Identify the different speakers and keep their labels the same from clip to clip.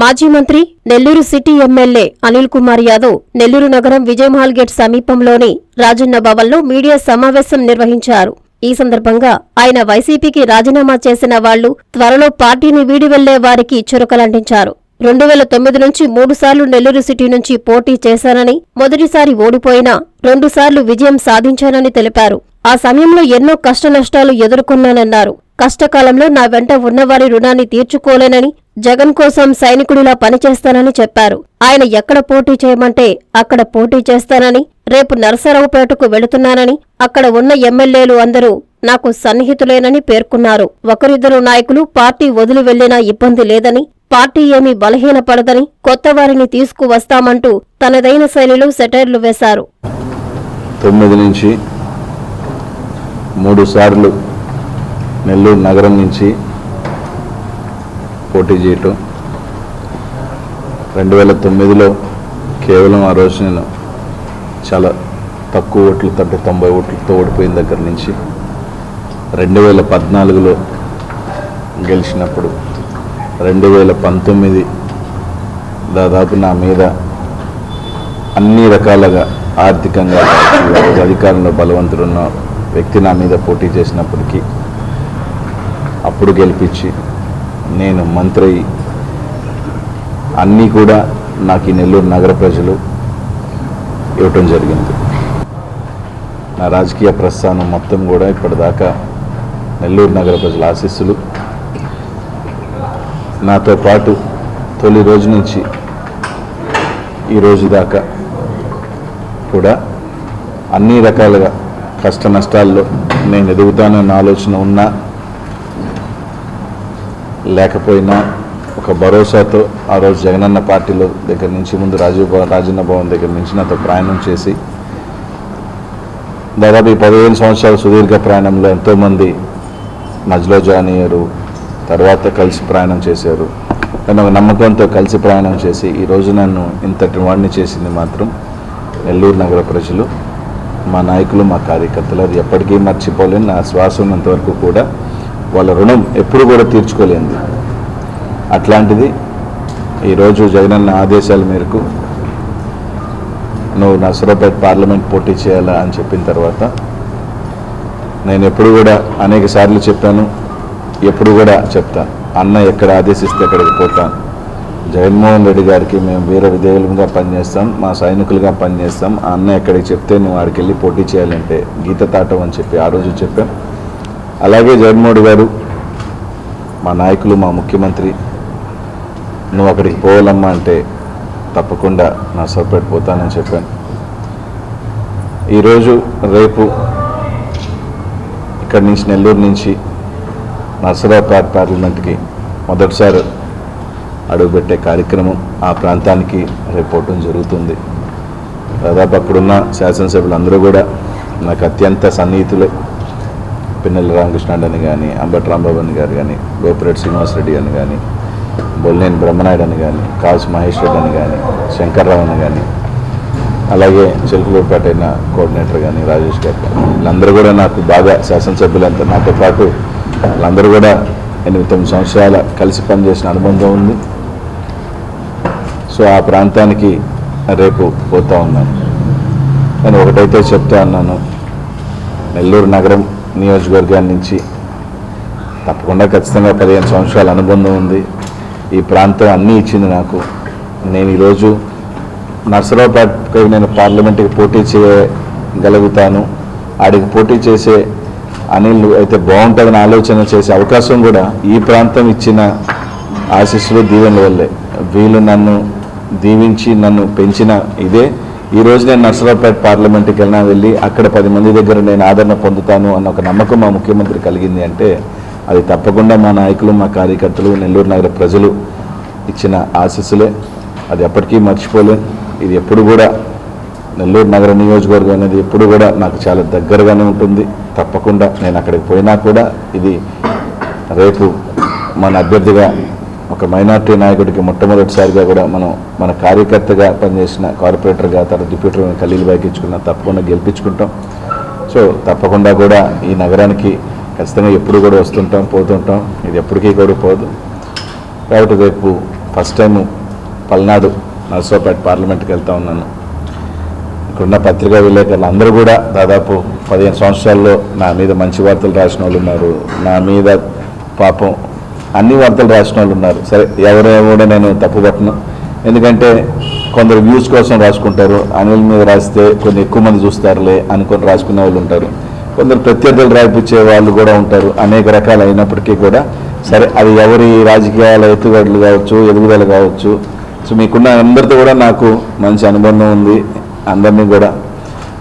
Speaker 1: మాజీ మంత్రి Nellore city MLA Anil Kumar Yadav Nellore నగరం విజయమహల్ గేట్ సమీపంలోని రాజన్న భవన్లో మీడియా సమావేశం నిర్వహించారు. ఈ సందర్భంగా ఆయన వైసీపీకి రాజీనామా చేసిన వాళ్ళు త్వరలో పార్టీని వీడి వెళ్ళే వారికి చురకలంటించారు. రెండు వేల తొమ్మిది నుంచి మూడుసార్లు నెల్లూరు సిటీ నుంచి పోటీ చేశానని మొదటిసారి ఓడిపోయినా రెండుసార్లు విజయం సాధించానని తెలిపారు. ఆ సమయంలో ఎన్నో కష్టనష్టాలు ఎదుర్కొన్నానన్నారు. కష్టకాలంలో నా వెంట ఉన్నవారి రుణాన్ని తీర్చుకోలేనని జగన్ కోసం సైనికుడిలా పనిచేస్తానని చెప్పారు. ఆయన ఎక్కడ పోటీ చేయమంటే అక్కడ పోటీ చేస్తానని రేపు నరసరావుపేటకు వెళుతున్నానని అక్కడ ఉన్న ఎమ్మెల్యేలు అందరూ నాకు సన్నిహితులేనని పేర్కొన్నారు. ఒకరిద్దరు నాయకులు పార్టీ వదిలి వెళ్ళినా ఇబ్బంది లేదని పార్టీ ఏమీ బలహీనపడదని కొత్త వారిని తీసుకువస్తామంటూ తనదైన శైలిలో సెటైర్లు వేశారు.
Speaker 2: తొమ్మిది నుంచి మూడు సార్లు నెల్లూరు నగరం నుంచి పోటీ చేయటం. రెండు వేల తొమ్మిదిలో కేవలం ఆ రోజు నేను చాలా తక్కువ ఓట్లతో అంటే తొంభై ఓట్లతో ఓడిపోయిన దగ్గర నుంచి రెండు వేల పద్నాలుగులో గెలిచినప్పుడు రెండు వేల పంతొమ్మిది దాదాపు నా మీద అన్ని రకాలుగా ఆర్థికంగా అధికారంలో బలవంతుడున్న వ్యక్తి నా మీద పోటీ చేసినప్పటికీ అప్పుడు గెలిపించి నేను మంత్రి. అన్నీ కూడా నాకు ఈ నెల్లూరు నగర ప్రజలు ఇవ్వటం జరిగింది. నా రాజకీయ ప్రస్థానం మొత్తం కూడా ఇప్పటిదాకా నెల్లూరు నగర ప్రజల ఆశీస్సులు. నాతో పాటు తొలి రోజు నుంచి ఈ రోజు దాకా కూడా అన్ని రకాలుగా కష్ట నష్టాల్లో నేను ఎదుగుతానన్న ఆలోచన ఉన్నా లేకపోయినా ఒక భరోసాతో ఆ రోజు జగనన్న పార్టీలో దగ్గర నుంచి ముందు రాజీవ్ భవన్ రాజన్న భవన్ దగ్గర నుంచి నాతో ప్రయాణం చేసి దాదాపు ఈ పదిహేను సంవత్సరాల సుదీర్ఘ ప్రయాణంలో ఎంతోమంది మధ్యలో జాయిన్ అయ్యారు తర్వాత కలిసి ప్రయాణం చేశారు. కానీ ఒక నమ్మకంతో కలిసి ప్రయాణం చేసి ఈరోజు నన్ను ఇంతటి వాడిని చేసింది మాత్రం నెల్లూరు నగర ప్రజలు మా నాయకులు మా కార్యకర్తలు అది ఎప్పటికీ మర్చిపోలేని నా శ్వాస ఉన్నంత కూడా వాళ్ళ రుణం ఎప్పుడు కూడా తీర్చుకోలేంది అట్లాంటిది ఈరోజు జగనన్న ఆదేశాల మేరకు నువ్వు నసరాపేట పార్లమెంట్ పోటీ చేయాలా అని చెప్పిన తర్వాత నేను ఎప్పుడు కూడా అనేక సార్లు చెప్పాను ఎప్పుడు కూడా చెప్తాను అన్న ఎక్కడ ఆదేశిస్తే అక్కడికి పోతాను జగన్మోహన్ రెడ్డి గారికి మేము వీర విధేయులుగా పనిచేస్తాం మా సైనికులుగా పనిచేస్తాం ఆ అన్న ఎక్కడికి చెప్తే నువ్వు ఆడికి వెళ్ళి పోటీ చేయాలంటే గీత తాటం అని చెప్పి ఆ రోజు చెప్పాం. అలాగే జగన్మోహన్ గారు మా నాయకులు మా ముఖ్యమంత్రి నువ్వు అక్కడికి పోవాలమ్మా అంటే తప్పకుండా నా సపరేట్ పోతానని చెప్పాను. ఈరోజు రేపు ఇక్కడి నుంచి నెల్లూరు నుంచి నర్సరావుపేట పార్లమెంట్కి మొదటిసారి అడుగుపెట్టే కార్యక్రమం ఆ ప్రాంతానికి రేపు జరుగుతుంది. దాదాపు అక్కడున్న శాసనసభ్యులు అందరూ కూడా నాకు అత్యంత సన్నిహితులే. పిన్నెల రామకృష్ణ అని కానీ అంబటి రాంబాబు అని గారు కానీ గోపిరెడ్డి శ్రీనివాసరెడ్డి అని కానీ బొల్లేని బ్రహ్మనాయుడు అని కానీ కాసు మహేష్ రెడ్డి అని కానీ శంకర్రావు అని కానీ అలాగే చిలుకలూరుపేట అయిన కోఆర్డినేటర్ కానీ రాజేష్ గారు. కానీ వీళ్ళందరూ కూడా నాకు బాగా శాసనసభ్యులంతా నాతో పాటు వాళ్ళందరూ కూడా ఎనిమిది తొమ్మిది సంవత్సరాల కలిసి పనిచేసిన అనుబంధం ఉంది. సో ఆ ప్రాంతానికి రేపు పోతా ఉన్నాను. నేను ఒకటైతే చెప్తా ఉన్నాను. నెల్లూరు నగరం నియోజకవర్గాన్ని నుంచి తప్పకుండా ఖచ్చితంగా పదిహేను సంవత్సరాల అనుబంధం ఉంది. ఈ ప్రాంతం అన్నీ ఇచ్చింది నాకు. నేను ఈరోజు నర్సరావుపేటకి నేను పార్లమెంట్కి పోటీ చేయగలుగుతాను. ఆడికి పోటీ చేసే అనిల్ అయితే బాగుంటుందని ఆలోచన చేసే అవకాశం కూడా ఈ ప్రాంతం ఇచ్చిన ఆశీస్సులు దీవెనల వల్లే. వీళ్ళు నన్ను దీవించి నన్ను పెంచిన ఇదే ఈరోజు నేను నర్సరావుపేట పార్లమెంట్కి వెళ్ళినా వెళ్ళి అక్కడ పది మంది దగ్గర నేను ఆదరణ పొందుతాను అన్న ఒక నమ్మకం మా ముఖ్యమంత్రి కలిగింది అంటే అది తప్పకుండా మా నాయకులు మా కార్యకర్తలు నెల్లూరు నగర ప్రజలు ఇచ్చిన ఆశీస్సులే. అది ఎప్పటికీ మర్చిపోలేం. ఇది ఎప్పుడు కూడా నెల్లూరు నగర నియోజకవర్గం అనేది ఎప్పుడు కూడా నాకు చాలా దగ్గరగానే ఉంటుంది. తప్పకుండా నేను అక్కడికి పోయినా కూడా ఇది రేపు మన అభ్యర్థిగా ఒక మైనార్టీ నాయకుడికి మొట్టమొదటిసారిగా కూడా మనం మన కార్యకర్తగా పనిచేసిన కార్పొరేటర్గా తర్వాత డిప్యూటర్ ఖలీల్ బాయ్కి తప్పకుండా గెలిపించుకుంటాం. సో తప్పకుండా కూడా ఈ నగరానికి ఖచ్చితంగా ఎప్పుడు కూడా వస్తుంటాం పోతుంటాం. ఇది ఎప్పటికీ కూడా పోదు. కాబట్టి రేపు ఫస్ట్ టైం పల్నాడు నర్సోపేట పార్లమెంట్కి వెళ్తా ఉన్నాను. ఇక్కడున్న పత్రికా విలేకరులు అందరూ కూడా దాదాపు పదిహేను సంవత్సరాల్లో నా మీద మంచి వార్తలు రాసిన వాళ్ళు ఉన్నారు. నా మీద పాపం అన్ని వార్తలు రాసిన వాళ్ళు ఉన్నారు. సరే ఎవరో కూడా నేను తప్పుపట్టను ఎందుకంటే కొందరు వ్యూస్ కోసం రాసుకుంటారు. అనిల్ మీద రాస్తే కొన్ని ఎక్కువ మంది చూస్తారులే అనుకొని రాసుకునే వాళ్ళు ఉంటారు. కొందరు ప్రత్యర్థులు రాయిపించే వాళ్ళు కూడా ఉంటారు. అనేక రకాలు అయినప్పటికీ కూడా సరే అది ఎవరి రాజకీయాల ఎత్తుగడలు కావచ్చు ఎదుగుదల కావచ్చు. సో మీకున్న అందరితో కూడా నాకు మంచి అనుబంధం ఉంది. అందరినీ కూడా.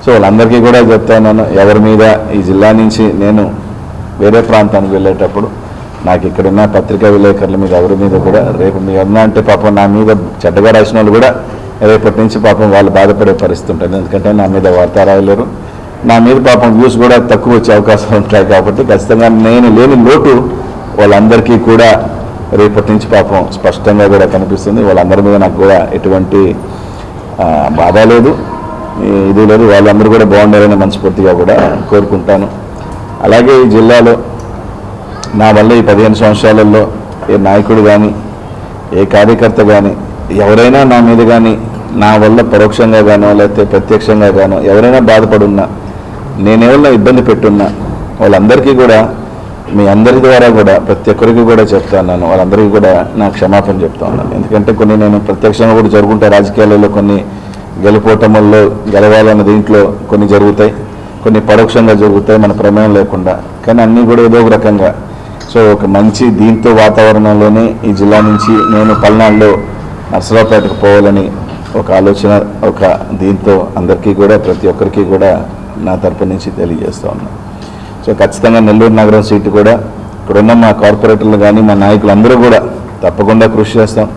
Speaker 2: సో వాళ్ళందరికీ కూడా చెప్తాను ఎవరి మీద ఈ జిల్లా నుంచి నేను వేరే ప్రాంతానికి వెళ్ళేటప్పుడు నాకు ఇక్కడున్న పత్రికా విలేకరుల మీద ఎవరి మీద కూడా రేపు మీ అన్న అంటే పాపం నా మీద చెడ్డగా రాసిన వాళ్ళు కూడా రేపటి నుంచి పాపం వాళ్ళు బాధపడే పరిస్థితి ఉంటుంది. ఎందుకంటే నా మీద వార్త రాయలేరు నా మీద పాపం వ్యూస్ కూడా తక్కువ వచ్చే అవకాశాలు ఉంటాయి కాబట్టి ఖచ్చితంగా నేను లేని లోటు వాళ్ళందరికీ కూడా రేపటి నుంచి పాపం స్పష్టంగా కూడా కనిపిస్తుంది. వాళ్ళందరి మీద నాకు కూడా ఎటువంటి బాధ లేదు. ఇది లేదు. వాళ్ళందరూ కూడా బాగుండాలని మనస్ఫూర్తిగా కూడా కోరుకుంటాను. అలాగే ఈ జిల్లాలో నా వల్ల ఈ పదిహేను సంవత్సరాలలో ఏ నాయకుడు కానీ ఏ కార్యకర్త కానీ ఎవరైనా నా మీద కానీ నా వల్ల పరోక్షంగా గానో లేకపోతే ప్రత్యక్షంగా గానో ఎవరైనా బాధపడున్నా నేనేమన్నా ఇబ్బంది పెట్టున్నా వాళ్ళందరికీ కూడా మీ అందరి ద్వారా కూడా ప్రతి ఒక్కరికి కూడా చెప్తా ఉన్నాను. వాళ్ళందరికీ కూడా నా క్షమాపణ చెప్తా ఉన్నాను. ఎందుకంటే కొన్ని నేను ప్రత్యక్షంగా కూడా జరుగుంటాయి రాజకీయాలలో కొన్ని గెలుపోటముల్లో గెలవాలన్న దీంట్లో కొన్ని జరుగుతాయి. కొన్ని పరోక్షంగా జరుగుతాయి మన ప్రమేయం లేకుండా. కానీ అన్నీ కూడా ఏదో ఒక రకంగా సో ఒక మంచి దీంతో వాతావరణంలోనే ఈ జిల్లా నుంచి నేను పల్నాడులో నర్సరావుపేటకు పోవాలని ఒక ఆలోచన ఒక దీంతో అందరికీ కూడా ప్రతి ఒక్కరికి కూడా నా తరపు నుంచి తెలియజేస్తా ఉన్నాను సో ఖచ్చితంగా నెల్లూరు నగరం సీటు కూడా ఇక్కడున్న మా కార్పొరేటర్లు కానీ మా నాయకులు అందరూ కూడా తప్పకుండా కృషి చేస్తాం.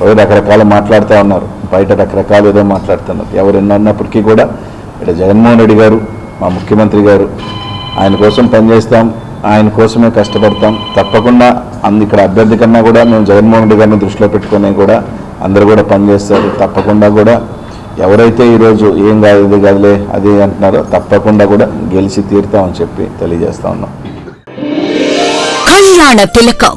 Speaker 2: ఎవరు రకరకాలు మాట్లాడుతూ ఉన్నారు. బయట రకరకాలు ఏదో మాట్లాడుతున్నారు. ఎవరు ఎన్నోన్నప్పటికీ కూడా ఇక్కడ జగన్మోహన్ రెడ్డి గారు మా ముఖ్యమంత్రి గారు ఆయన కోసం పనిచేస్తాం. ఆయన కోసమే కష్టపడతాం. తప్పకుండా అందు ఇక్కడ అభ్యర్థి కన్నా కూడా మేము జగన్మోహన్ రెడ్డి గారిని దృష్టిలో పెట్టుకుని కూడా అందరూ కూడా పనిచేస్తారు తప్పకుండా కూడా ఎవరైతే ఈరోజు ఏం కాదు ఇది కాదులే అది అంటున్నారో తప్పకుండా కూడా గెలిచి తీరుతామని చెప్పి తెలియజేస్తా ఉన్నాం.
Speaker 3: కళ్యాణ తిలకం.